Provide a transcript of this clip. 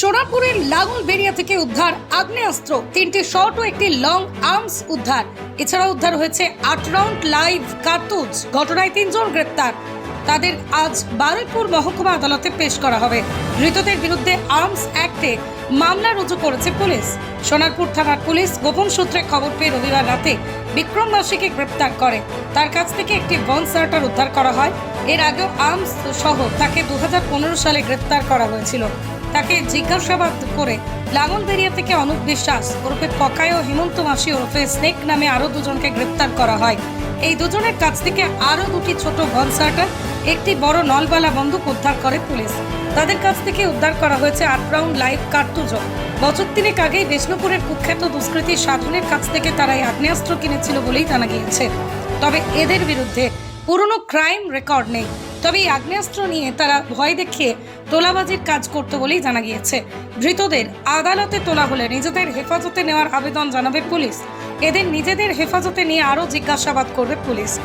সোনারপুরের লাঙল বেরিয়া থেকে উদ্ধার আগ্নেয়াস্ত্র, তিনটি শর্ট ও একটি লং আর্মস উদ্ধার। এছাড়া উদ্ধার হয়েছে আট রাউন্ড লাইভ কার্তুজ ঘটনায় তিনজন গ্রেপ্তার। তাদের আজ বারুইপুর মহকুমা আদালতে পেশ করা হবে। ধৃতদের বিরুদ্ধে আর্মস অ্যাক্টে মামলা রুজু করেছে পুলিশ। সোনারপুর থানার পুলিশ গোপন সূত্রে খবর পেয়ে রবিবার রাতে বিক্রম মাসিকে গ্রেপ্তার করে। তার কাছ থেকে একটি বন সার্টার উদ্ধার করা হয়। এর আগেও আর্মস সহ তাকে দু হাজার পনেরো সালে গ্রেপ্তার করা হয়েছিল। তাকে জিজ্ঞাসাবাদ করে লাঙলবেরিয়া থেকে অনুপ বিশ্বাস ওরফে পকায় ও হেমন্ত মাসি ওরফে স্নেক নামে আরও দুজনকে গ্রেপ্তার করা হয়। এই দুজনের কাছ থেকে আরও দুটি ছোট গনসার্টার একটি বড় নলবালা বন্দুক উদ্ধার করে পুলিশ। তাদের কাছ থেকে উদ্ধার করা হয়েছে আট রাউন্ড লাইভ কার্তুজও বছর তিনেক আগেই বিষ্ণুপুরের কুখ্যাত দুষ্কৃতী সাধনের কাছ থেকে তারা এই আগ্নেয়াস্ত্র কিনেছিল বলেই জানা গিয়েছে। তবে এদের বিরুদ্ধে পুরনো ক্রাইম রেকর্ড নেই। তবে এই আগ্নেয়াস্ত্র নিয়ে তারা ভয় দেখিয়ে তোলাবাজির কাজ করতে বলেই জানা গিয়েছে। ধৃতদের আদালতে তোলা হলে নিজেদের হেফাজতে নেওয়ার আবেদন জানাবে পুলিশ। এদের নিজেদের হেফাজতে নিয়ে আরও জিজ্ঞাসাবাদ করবে পুলিশ।